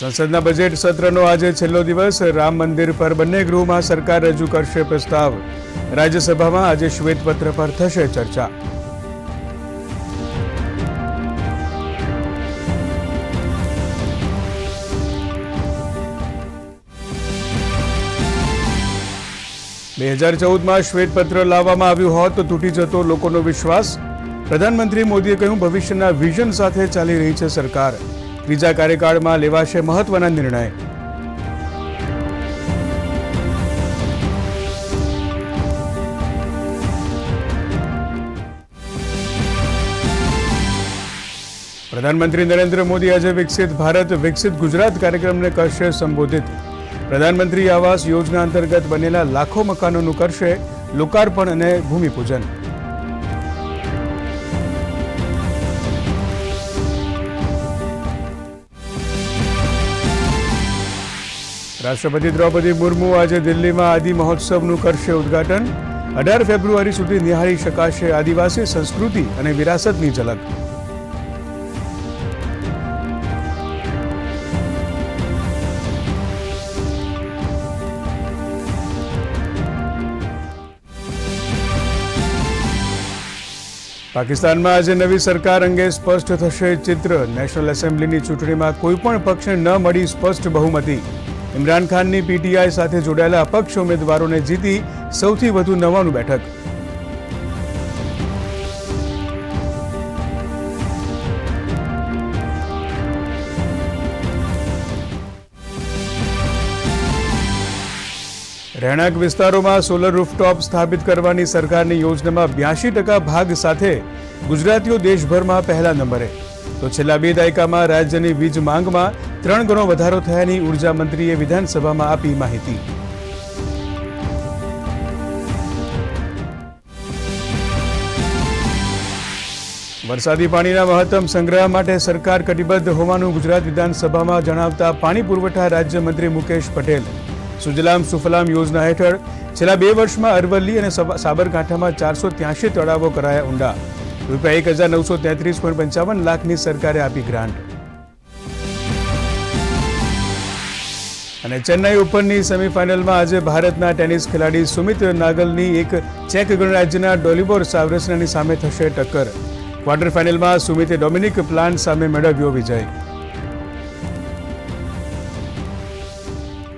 સંસદના બજેટ સત્રનો આજે છેલ્લો દિવસ. રામ મંદિર પર બંને ગૃહમાં સરકાર રજૂ કરશે પ્રસ્તાવ. રાજ્યસભામાં આજે શ્વેતપત્ર પર થશે ચર્ચા. બે હજાર ચૌદમાં શ્વેતપત્ર લાવવામાં આવ્યું હોત તો તૂટી જતો લોકોનો વિશ્વાસ. પ્રધાનમંત્રી મોદીએ કહ્યું, ભવિષ્યના વિઝન સાથે ચાલી રહી છે સરકાર. ત્રીજા કાર્યકાળમાં લેવાશે મહત્વના નિર્ણય. પ્રધાનમંત્રી નરેન્દ્ર મોદી આજે વિકસિત ભારત, વિકસિત ગુજરાત કાર્યક્રમને કરશે સંબોધિત. પ્રધાનમંત્રી આવાસ યોજના અંતર્ગત બનેલા લાખો મકાનોનું કરશે લોકાર્પણ અને ભૂમિપૂજન. રાષ્ટ્રપતિ દ્રૌપદી મુર્મુ આજે દિલ્હીમાં આદિ મહોત્સવનું કરશે ઉદ્ઘાટન. અઢાર ફેબ્રુઆરી સુધી નિહાળી શકાશે આદિવાસી સંસ્કૃતિ અને વિરાસતની ઝલક. પાકિસ્તાનમાં આજે નવી સરકાર અંગે સ્પષ્ટ થશે ચિત્ર. નેશનલ એસેમ્બલીની ચૂંટણીમાં કોઈપણ પક્ષને ન મળી સ્પષ્ટ બહુમતી. ઇમરાન ખાનની પીટીઆઈ સાથે જોડાયેલા અપક્ષ ઉમેદવારોને જીતી સૌથી વધુ નવાણું બેઠક. રહેણાંક વિસ્તારોમાં સોલર રૂફટોપ સ્થાપિત કરવાની સરકારની યોજનામાં બ્યાસી ટકા ભાગ સાથે ગુજરાતીઓ દેશભરમાં પહેલા નંબરે. તો છેલ્લા બે દાયકામાં રાજ્યની વીજ માંગમાં ત્રણ ગણો વધારો થયાની ઊર્જા મંત્રીએ વિધાનસભામાં આપી માહિતી. વરસાદી પાણીના મહત્તમ સંગ્રહ માટે સરકાર કટિબદ્ધ હોવાનું ગુજરાત વિધાનસભામાં જણાવતા પાણી પુરવઠા રાજ્યમંત્રી મુકેશ પટેલ. સુજલામ સુફલામ યોજના હેઠળ છેલ્લા બે વર્ષમાં અરવલ્લી અને સાબરકાંઠામાં ચારસો ત્યાંશી તળાવો કરાયા ઊંડા. રૂપિયા એક હજાર નવસો તેત્રીસ પોઈન્ટ પંચાવન લાખની સરકારે આપી ગ્રાન્ટ. અને ચેન્નાઈ ઓપનની સેમીફાઇનલમાં આજે ભારતના ટેનિસ ખેલાડી સુમિત નાગલની એક ચેક ગણરાજ્યના ડોલિબોર સાવરસનાની સામે થશે ટક્કર. ક્વાર્ટર ફાઇનલમાં સુમિતે ડોમિનિક પ્લાન સામે મેળવ્યો વિજય.